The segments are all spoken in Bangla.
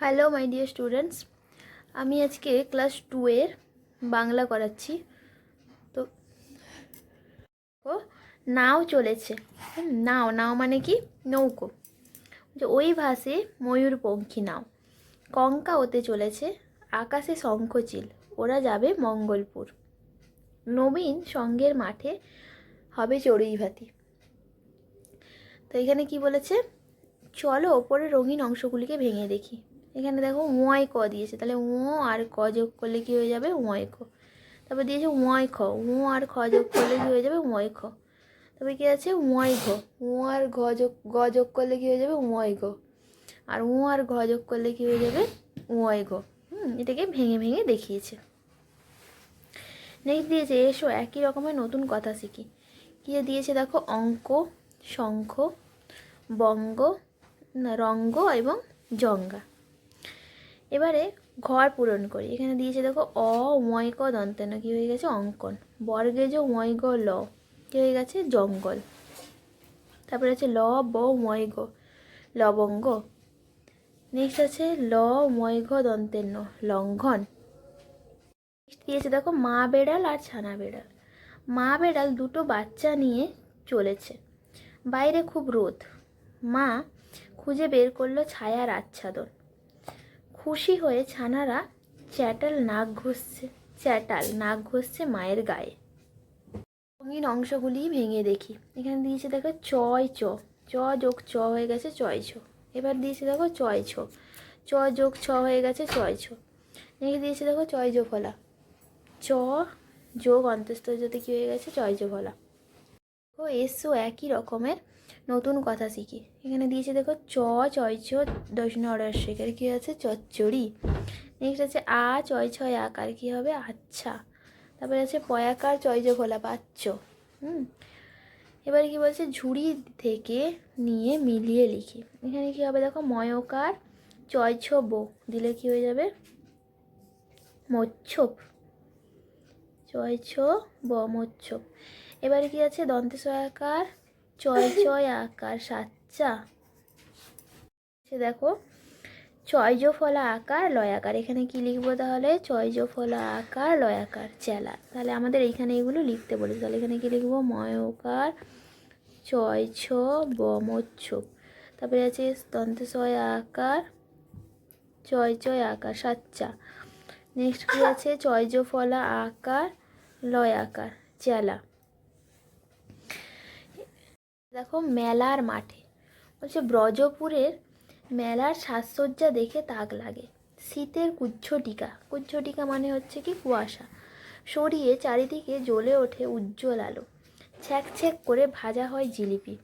হ্যালো মাই ডিয়ার স্টুডেন্টস আমি আজকে ক্লাস টু এর বাংলা করাচ্ছি। তো ও নাও চলেছে। নাও নাও মানে কি? নৌকো। যে ওই ভাসে ময়ূরপঙ্খী নাও। কঙ্কা ওতে চলেছে, আকাশে শঙ্খচিল। ওরা যাবে মঙ্গলপুর। নবীন সঙ্গের মাঠে হবে চড়ুই ভাতি। তো এখানে কি বলেছে? চলো ওপরে রঙিন অংশগুলিকে ভেঙে দেখি। এখানে দেখো ওয়াই ক দিয়েছে, তাহলে ও আর ক যোগ করলে কি হয়ে যাবে? ওয়াই ক। তারপর দিয়েছে ওয়াই খ ও আর খ যোগ করলে কি হয়ে যাবে? ওয়াই খ। তারপরে কি আছে? ওয়াই ঘ। ও আর ঘ যোগ, গ যোগ করলে কি হয়ে যাবে? ওয়াই ঘ। আর ও আর ঘ যোগ করলে কি হয়ে যাবে? ওয়াই ঘ। হুম, এটাকে ভেঙে ভেঙে দেখিয়েছে। নেক্সট দিয়েছে, এসো, একই রকমের নতুন কথা শিখি। কী দিয়েছে দেখো? অঙ্ক, শঙ্খ, বঙ্গ, রঙ্গ এবং জঙ্গা। এবারে ঘর পূরণ করি। এখানে দিয়েছে দেখো, অ ময় ক দন্তেন কী হয়ে গেছে? অঙ্কন। বর্গে যে ময় গ ল, কী হয়ে গেছে? জঙ্গল। তারপরে আছে ল, ব ময় গ লবঙ্গ। নেক্সট আছে ল ময় ঘ দন্তের ন, লঙ্ঘন। নেক্সট দিয়েছে দেখো, মা বেড়াল আর ছানা বেড়াল। মা বেড়াল দুটো বাচ্চা নিয়ে চলেছে। বাইরে খুব রোদ। মা খুঁজে বের করল ছায়ার আচ্ছাদন। খুশি হয়ে ছানারা চ্যাটাল নাক ঘষছে, চ্যাটাল নাক ঘষছে মায়ের গায়ে। রঙিন অংশগুলি ভেঙে দেখি। এখানে দিয়েছে দেখো চয় চ। চ যোগ চ হয়ে গেছে চয় ছ। এবার দিয়েছে দেখো চয় ছ। চ যোগ ছ হয়ে গেছে চয় ছ। এখানে দিয়েছে দেখো চয় যোগ ফলা। চ যোগ অন্তস্থ যাতে কী হয়ে গেছে? চয় যোগ ফলা। এসো একই রকমের নতুন কথা শিখি। এখানে দিয়েছে, দেখো, চ চয় চ দক্ষিণ অর্ডার কী আছে? চচ্চড়ি। নেক্সট আছে, আ চয় ছয় আকার কী হবে? আচ্ছা। তারপরে আছে, পয়াকার চয় যোগ হলা পাচ্ছ হুম। এবারে কি বলছে? ঝুড়ি থেকে নিয়ে মিলিয়ে লিখি। এখানে কি হবে? দেখো, ময়কার চয় ছ, বো। দিলে কি হয়ে যাবে? মচ্ছপ। চয় ছ, ব, মোচ্ছপ। এবারে কি আছে? দন্তে সয়াকার চয় চয় আকার, সাচ্চা। সে দেখো চয়জ ফলা আকার, লয় আকার। এখানে কি লিখব তাহলে? চয়জ ফলা আকার, লয় আকার, চেলা। তাহলে আমাদের এইখানে এগুলো লিখতে বলেছে। তাহলে এখানে কি লিখব? ময়কার চয় ছ ব মোচ্ছপ তারপরে আছে দন্তে সয় আকার, চয় চয় আকার, সাচ্চা। নেক্সট কি আছে? চয়জ ফলা আকার, লয় আকার, চেলা। দেখো মেলার মাঠে। বলছে, ব্রজপুরের মেলার সাজসজ্জা দেখে তাক লাগে। শীতের কুচ্ছটিকা। কুচ্ছটিকা মানে হচ্ছে কি কুয়াশা। সরিয়ে চারিদিকে জ্বলে ওঠে উজ্জ্বল আলো। ছ্যাক করে ভাজা হয় জিলিপি।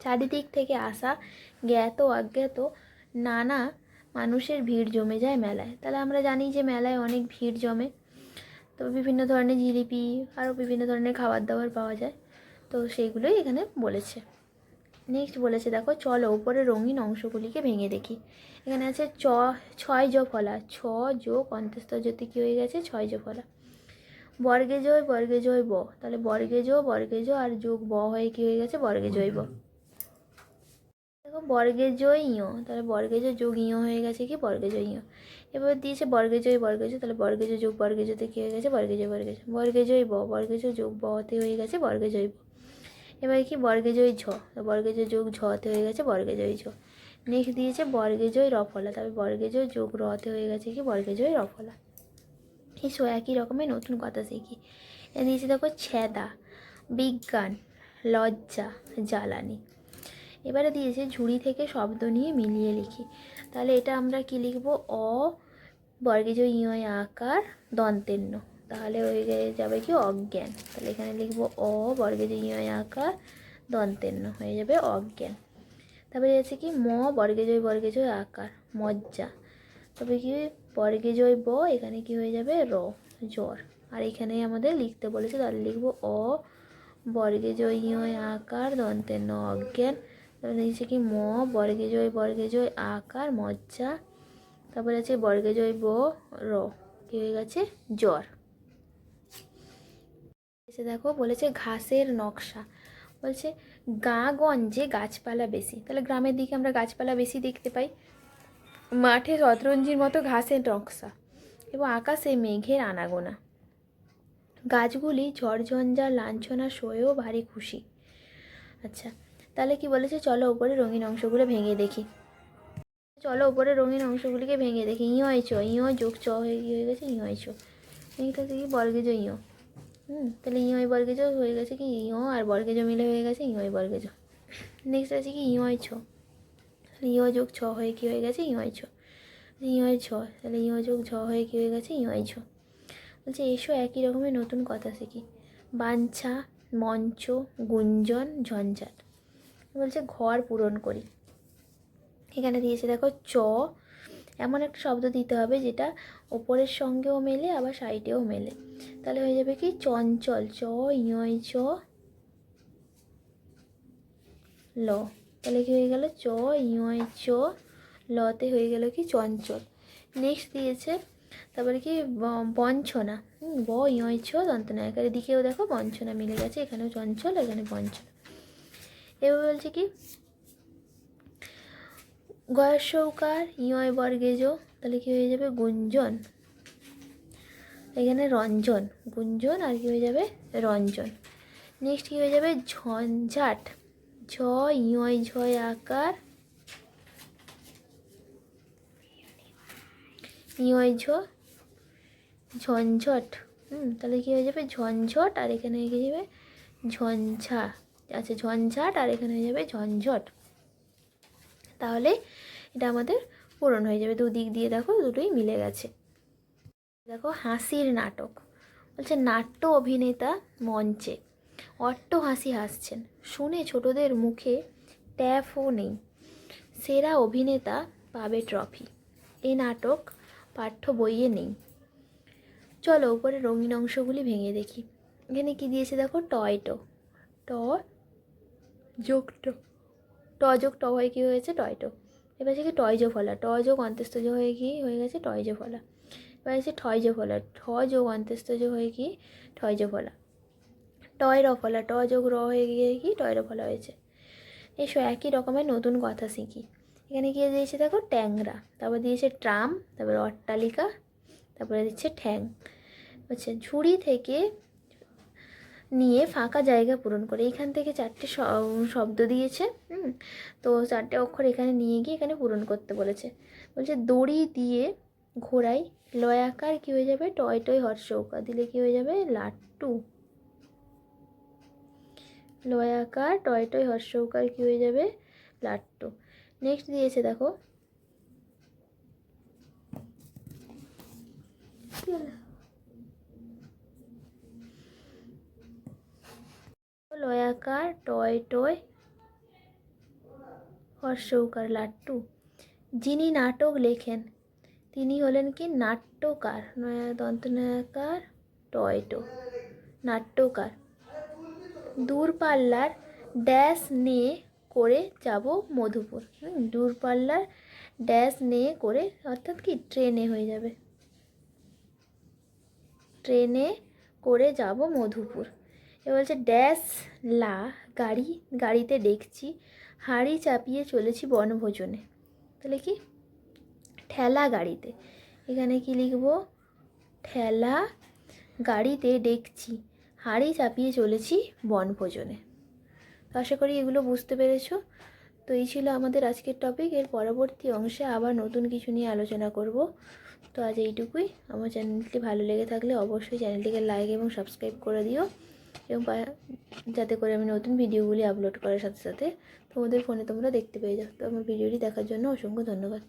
চারিদিক থেকে আসা জ্ঞাত অজ্ঞাত নানা মানুষের ভিড় জমে যায় মেলায়। তাহলে আমরা জানি যে মেলায় অনেক ভিড় জমে। তো বিভিন্ন ধরনের জিলিপি, আরও বিভিন্ন ধরনের খাবার দাবার পাওয়া যায়। তো সেইগুলোই এখানে বলেছে নেক্সট বলেছে দেখো চলো ওপরে রঙিন অংশগুলিকে ভেঙে দেখি এখানে আছে চ ছয় যোগ ফলা ছ যোগ অন্তস্থ জ্যোতি কী হয়ে গেছে ছয় যোগ ফলা বর্গে জয় বর্গে জয় ব তাহলে বর্গে জো বর্গে জো আর যোগ ব হয়ে কী হয়ে গেছে বর্গে জয় ব দেখো বর্গে জয় ইয় তাহলে বর্গে জয় যোগ ইয় হয়ে গেছে কি বর্গে জয় ইয় এবার দিয়েছে বর্গে জয় বর্গে জয় তাহলে বর্গে জয় যোগ বর্গে জয়তে কী হয়ে গেছে বর্গে জয় বর্গে জয় বর্গে জয় ব বর্গে জয় যোগ বতে হয়ে গেছে বর্গে জয় ব এবার কি বর্গেজয় ঝ? তো বর্গে জয় যোগ ঝতে হয়ে গেছে বর্গে জয় ঝ। নেক্সট দিয়েছে বর্গে জয় রফলা। তবে বর্গে জয় যোগ রতে হয়ে গেছে কি বর্গে জয় রফলা। এই সো একই রকমের নতুন কথা শিখি। এ দিয়েছে দেখো ছেদা, বিজ্ঞান, লজ্জা, জ্বালানি। এবারে দিয়েছে ঝুড়ি থেকে শব্দ নিয়ে মিলিয়ে লিখি। তাহলে এটা আমরা কি লিখব? অ বর্গে জয় ইয় আকার দন্তেন্য তাহলে হয়ে যাবে কি অজ্ঞান। তাহলে এখানে লিখব অ বর্গে জয় আকার দন্তেন্য হয়ে যাবে অজ্ঞান। তারপরে আছে কি ম বর্গে জয় বর্গে জয় আকার, মজ্জা। তবে কি বর্গে জয় ব, এখানে কি হয়ে যাবে র, জ্বর। আর এখানে আমাদের লিখতে বলেছে, তাহলে লিখব অ বর্গে জয় ইয় আকার দন্তেন্য অজ্ঞান। তারপরে নিচে কি ম বর্গে জয় বর্গে জয় আকার, মজ্জা। তারপরে আছে বর্গে জয় ব, র, কি হয়ে গেছে? জ্বর। এসে দেখো, বলেছে ঘাসের নকশা। বলছে গাঁ গঞ্জে গাছপালা বেশি। তাহলে গ্রামের দিকে আমরা গাছপালা বেশি দেখতে পাই। মাঠে শতরঞ্জির মতো ঘাসের নকশা এবং আকাশে মেঘের আনাগোনা। গাছগুলি ঝড়ঝঞ্ঝা লাঞ্ছনা সয়েও ভারী খুশি। আচ্ছা তাহলে কি বলেছে? চলো ওপরে রঙিন অংশগুলো ভেঙে দেখি। চলো ওপরে রঙিন অংশগুলিকে ভেঙে দেখি। ইঁ হয় চ ইঁ যোগ চ হয়ে গিয়ে হয়ে গেছে ইঁ হয় চ এইটা কি বর্গেজ ইঁ হুম, তাহলে ইঁ হয় বর্গেজ হয়ে গেছে কি? ইঁ আর বর্গেজ মিলে হয়ে গেছে ইঁ হয় বর্গেজ নেক্সট আছে কি? ইঁ হয় ছ। তাহলে ইঁ যোগ ছ হয়ে কি হয়ে গেছে? ইঁ হয় ছ। ইঁ হয় ছ। তাহলে ইঁ যোগ ঝ হয়ে কি হয়ে গেছে? ইঁ হয় ছ। বলছে, এসো একই রকমের নতুন কথা শিখি বাঞ্ছা, মঞ্চ, গুঞ্জন, ঝঞ্ঝাট। বলছে, ঘর পূরণ করি। এখানে দিয়েছে, দেখো, চ এমন একটা শব্দ দিতে হবে যেটা ওপরের সঙ্গেও মেলে, আবার সাইডেও মেলে। তাহলে হয়ে যাবে কি? চঞ্চল, চ, ইয়, চ, ল। তাহলে কি হয়ে গেল? চ, ইয়, চ, লতে হয়ে গেল কি? চঞ্চল। নেক্সট দিয়েছে, তারপরে কি? বঞ্চনা। ব, ইয়, ছ, দন্তনায়কের দিকেও দেখো বঞ্চনা মিলে গেছে, এখানেও চঞ্চল, এখানে বঞ্চনা। এবার বলছে কি? গয়সৌকার ইয় বর্গেজ তাহলে কি হয়ে যাবে? গুঞ্জন। এখানে রঞ্জন। গুঞ্জন আর কি হয়ে যাবে? রঞ্জন। নেক্সট কি হয়ে যাবে? ঝঞ্ঝাট। ঝ ইয় ঝয় আকার। ইয় ঝ, ঝঞ্ঝট। হুম, তাহলে কি হয়ে যাবে? ঝঞ্ঝট আর এখানে হয়ে যাবে? ঝঞ্ঝা। আচ্ছা ঝঞ্ঝাট আর এখানে হয়ে যাবে ঝঞ্ঝট। তাহলে এটা আমাদের পূরণ হয়ে যাবে। দুদিক দিয়ে দেখো দুটোই মিলে গেছে। দেখো হাসির নাটক। বলছে, নাট্য অভিনেতা মঞ্চে অট্ট হাসি হাসছেন। শুনে ছোটদের মুখে ট্যাফও নেই। সেরা অভিনেতা পাবে ট্রফি। এই নাটক পাঠ্য বইয়ে নেই। চলো উপরে রঙিন অংশগুলি ভেঙে দেখি। এখানে কি দিয়েছে দেখো? টয়টো ট। যোগ ট ট হয়ে কী হয়েছে? টয়টো এবার আছে কি টয়জো ফলা? ট যোগ অন্ত্যেস্তজ হয়ে কি হয়ে গেছে? টয়জো ফলা। এবার আছে ঠয়জো ফলা। ঠ যোগ অন্ত্যেস্তজ হয়ে কি? ঠয়জো ফলা। টয় র ফলা। ট যোগ র হয়ে গিয়ে কি? টয় র ফলা হয়েছে। এসো, একই রকমের নতুন কথা শিখি। এখানে গিয়ে দিয়েছে দেখো ট্যাংরা। তারপর দিয়েছে ট্রাম, তারপরে অট্টালিকা, তারপরে দিচ্ছে ঠ্যাং। আচ্ছা ঝুড়ি থেকে নিয়ে ফাঁকা জায়গা পূরণ করে। এখান থেকে চারটে শব্দ দিয়েছে তো চারটে অক্ষর এখানে নিয়ে গিয়ে এখানে পূরণ করতে বলেছে। বলছে, দড়ি দিয়ে ঘোড়াই লয়াকার কী হয়ে যাবে? টয় টয় হর্ষৌকা দিলে কী হয়ে যাবে? লাট্টু। লয়াকার টয় টয় হর্ষৌকার কী হয়ে যাবে? লাট্টু। নেক্সট দিয়েছে, দেখো। লয়াকার টয় টয় হর্ষৌকার লাট্টু যিনি নাটক লেখেন, তিনি হলেন কি? নাট্যকার। নয়া দন্তনায়কার টয়টো নাট্যকার। দূরপাল্লার ড্যাশ নিয়ে করে যাব মধুপুর। দূরপাল্লার ড্যাশ নিয়ে করে, অর্থাৎ কি? ট্রেনে হয়ে যাবে। ট্রেনে করে যাব মধুপুর। এ বলছে ড্যাশ লা, গাড়ি, গাড়িতে দেখছি, হাঁড়ি চাপিয়ে চলেছি বনভোজনে। তাহলে কি? ঠেলা গাড়িতে। এখানে কি লিখব? ঠেলা গাড়িতে দেখছি, হাঁড়ি চাপিয়ে চলেছি বনভোজনে। তো আশা করি এগুলো বুঝতে পেরেছ। তো এই ছিল আমাদের আজকের টপিক এর পরবর্তী অংশে আবার নতুন কিছু নিয়ে আলোচনা করব। তো আজ এইটুকুই। আমার চ্যানেলটি ভালো লেগে থাকলে অবশ্যই চ্যানেলটিকে লাইক এবং সাবস্ক্রাইব করে দিও। এবং যাতে করে আমি নতুন ভিডিওগুলি আপলোড করার সাথে সাথে তোমাদের ফোনে তোমরা দেখতে পেয়ে যাও। তো আমার ভিডিওটি দেখার জন্য অসংখ্য ধন্যবাদ।